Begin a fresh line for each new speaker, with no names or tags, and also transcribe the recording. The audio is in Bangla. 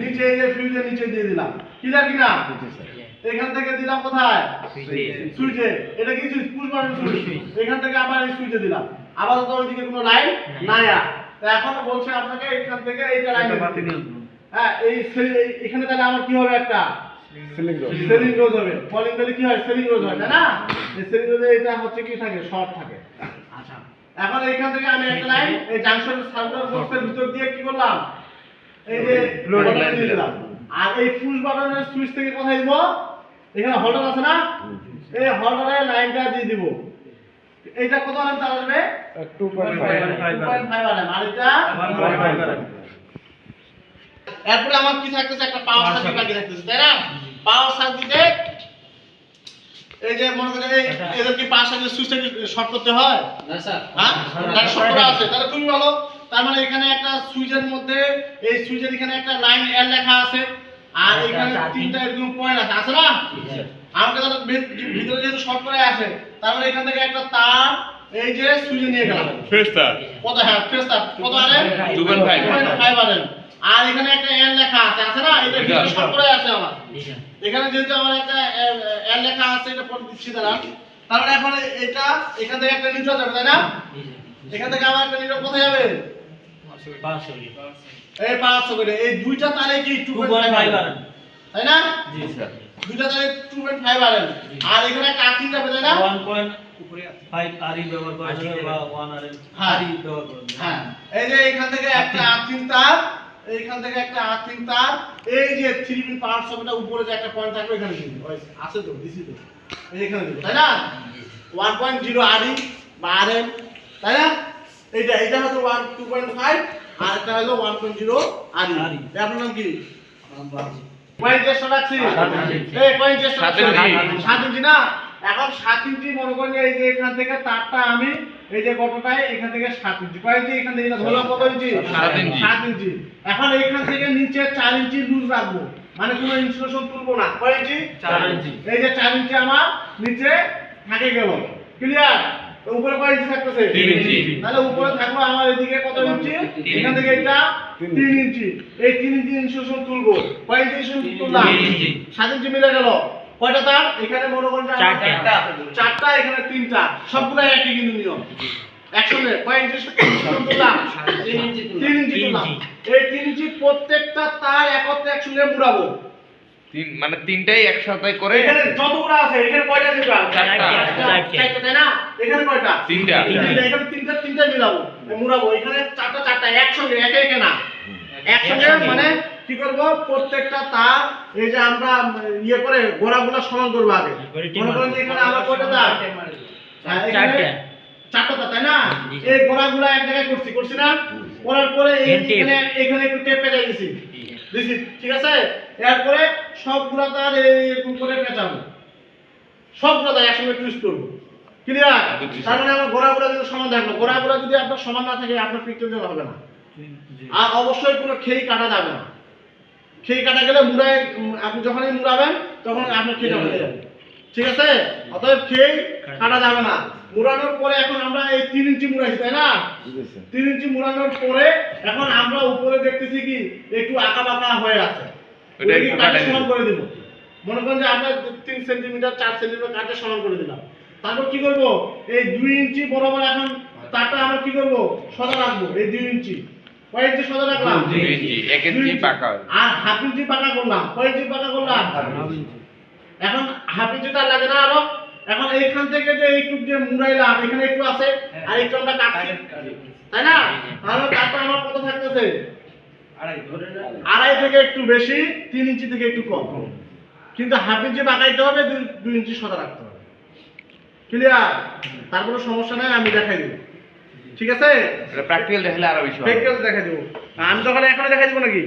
নিচে এই যে ফিউজের নিচে দিয়ে দিলাম। ক্লিয়ার কিনা? এখান থেকে দিলাম কোথায়? সুইচে। এটা কি সুইচ? Push button switch. এখান থেকে আবার এই সুইচে দিলাম। আপাতত ওইদিকে কোনো লাইন নাই। আর। তো এখন বলছে আপনাকে এখান থেকে এইটা লাইন হ্যাঁ এই এখানে তাহলে আমার কি হবে একটা? সেলিং রোজ হবে। ফলিং বেলে কি হয়? সেলিং রোজ হয় তাই না? এই সেলিং রোজে এটা হচ্ছে কি থাকে? শর্ট থাকে। আচ্ছা। এখন এইখান থেকে আমি একটা লাইন এই জাংশন সার্কুলার বক্সের ভিতর দিয়ে কি করলাম? এই যে দিলাম। আর এই পুশ বাটনের সুইচ থেকে কোথায় দিব? এখানে হোল্ডার আছে না? এই হোল্ডারে লাইনটা দিয়ে দিব। এইটা কত আরাম তার আসবে 2.5 আরাম আর এটা? এরপরে আমার কি থাকতেছে? একটা পাওয়ার সার্কিট বাকি থাকতেছে তাই না? পাওয়ার সার্কিটে এই যে মনে করেন এই এদের কি পাওয়ার সার্কিট সুইচটা শর্ট করতে হয়? হ্যাঁ? তাহলে শর্ট করা আছে। তাহলে খুবই ভালো। তার মানে এখানে একটা সুইচের মধ্যে এই সুইচের এখানে একটা লাইন এল লেখা আছে আর এখানে তিনটা এরকম পয়েন্ট আছে আছে না? আমাকে তাহলে ভিতরে যেহেতু শর্ট করে আছে তার মানে এখান থেকে একটা তার এই যে সুইচে নিয়ে গেলাম।
ফেস্টা
কত হ্যাঁ ফেস্টার কত আরে?
2.5
ফাইভ আরেন আর। এখানে একটা এল লেখা আছে আছে না? এটা ভিতরে শর্ট করে আছে আমার। এখানে যেহেতু আমার একটা এল লেখা আছে এটা পরে দিচ্ছি দাঁড়ান তারপরে এখন এটা এখান থেকে একটা নিউট্রাল যাবে তাই না? এখান থেকে আমার একটা নিউট্রাল কোথায় যাবে? এই পাঁচশো এই দুইটা তারে কি টু তাই না? দুইটা তারে টু পয়েন্ট ফাইভ আর আর এখানে একটা আর্থিং যাবে তাই না হ্যাঁ। এই যে এখান থেকে একটা আর্থিং তার এইখান থেকে একটা আর্থিং তার এই যে থ্রি পি পাওয়ার সবটা উপরে যে একটা পয়েন্ট থাকবে এখানে দিবি। আছে তো দিছি তো। এই এখানে তাই না? ওয়ান পয়েন্ট জিরো আরই বা আর এম তাই না? এইটা এটা হচ্ছে ওয়ান টু পয়েন্ট ফাইভ আর একটা হলো ওয়ান পয়েন্ট জিরো আরই আপনার নাম কি? এখন সাত ইঞ্চি মনে করেন এই যে এখান থেকে তারটা আমি এই যে এখান থেকে সাত ইঞ্চি। কয় ইঞ্চি? এখান থেকে এটা ধরলাম কত ইঞ্চি?
সাত ইঞ্চি।
সাত ইঞ্চি। এখন এইখান থেকে নিচে চার ইঞ্চি লুজ রাখব। মানে কোনো ইনসুলেশন তুলবো না। কয় ইঞ্চি?
চার ইঞ্চি।
এই যে চার ইঞ্চি আমার নিচে থাকে গেল। ক্লিয়ার উপরে কয় ইঞ্চি থাকতেছে?
ইঞ্চি।
তাহলে উপরে থাকল আমার এদিকে কত ইঞ্চি? এখান থেকে এটা তিন ইঞ্চি। এই তিন ইঞ্চি ইনসুলেশন তুলবো। কয় ইঞ্চি ইনসুলেশন তুললাম?
ইঞ্চি।
সাত ইঞ্চি মিলে গেল। কয়টা তার? এখানে মনে করেন
চারটা।
চারটা। এখানে তিনটা। সবগুলো একই কিন্তু নিয়ম। একসঙ্গে কয় ইঞ্চি তুললাম?
তিন ইঞ্চি তুললাম।
তিন ইঞ্চি তুললাম। এই তিন ইঞ্চি প্রত্যেকটা তার একত্রে একসঙ্গে মুড়াবো।
তিন মানে তিনটাই একসাথে করে
এখানে যতগুলো আছে এখানে কয়টা দিবা
চারটা।
চারটা তাই না? এখানে কয়টা?
তিনটা।
তিনটা এখানে তিনটা তিনটা মিলাবো। মুড়াবো। এখানে চারটা চারটা একসঙ্গে একে একে না। একসঙ্গে মানে কি করব? প্রত্যেকটা তার এই যে আমরা ইয়ে করে গোড়াগুলো সমান করব আগে। মনে করেন যে এখানে আমার কয়টা তার হ্যাঁ,
চারটা।
চারটা তার তাই না? এই গোড়াগুলো এক জায়গায় করছি করছি না? করার পরে এখানে এখানে একটু টেপ পেঁচাই দিছি। দিছি ঠিক আছে? এরপরে সবগুলো তার এরকম করে পেঁচাবো। সবগুলো তার একসঙ্গে টুইস্ট করব। ক্লিয়ার। তার মানে আমার গোড়াগুলো যদি সমান থাকল গোড়াগুলো যদি আপনার সমান না থাকে আপনার পিকচার হবে না। আর অবশ্যই কোনো খেই কাটা যাবে না। খেই কাটা গেলে মুড়ায় আপনি যখনই মুড়াবেন তখন আপনার খেইটা হয়ে যাবে। ঠিক আছে? অতএব খেই কাটা যাবে না। মুড়ানোর পরে এখন আমরা এই তিন ইঞ্চি মুড়াইছি তাই না? তিন ইঞ্চি মুড়ানোর পরে এখন আমরা উপরে দেখতেছি কি একটু আঁকা বাঁকা হয়ে আছে।
ওটা
ওটা
একটু
কাটে সমান করে দিব। মনে করেন যে আমরা তিন সেন্টিমিটার চার সেন্টিমিটার কাটে সমান করে দিলাম। তারপর কি করব? এই দুই ইঞ্চি বরাবর এখন তারটা আমরা কি করব? সদা রাখব এই দুই ইঞ্চি। কয় ইঞ্চি সদা রাখলাম?
দুই ইঞ্চি, এক ইঞ্চি পাকা
আর হাফ ইঞ্চি পাকা করলাম। কয় ইঞ্চি পাকা করলাম? এখন হাফ লাগে না আরও। এখন এইখান থেকে যে এইটুক যে মুড়াইলাম এখানে একটু আছে আর একটু আমরা কাটছি। তাই না? তাহলে তারটা আমার কত থাকতেছে? আড়াই থেকে একটু বেশি তিন ইঞ্চি থেকে একটু কম। কিন্তু হাফ ইঞ্চি বাঁকাইতে হবে দুই দুই ইঞ্চি সোজা রাখতে হবে। ক্লিয়ার তার কোনো সমস্যা নাই আমি দেখাই দেবো। ঠিক আছে?
প্র্যাকটিক্যাল দেখালে আরও বেশি।
প্র্যাকটিক্যাল দেখাই দেবো। আমি তখন এখনও দেখাই দেবো নাকি?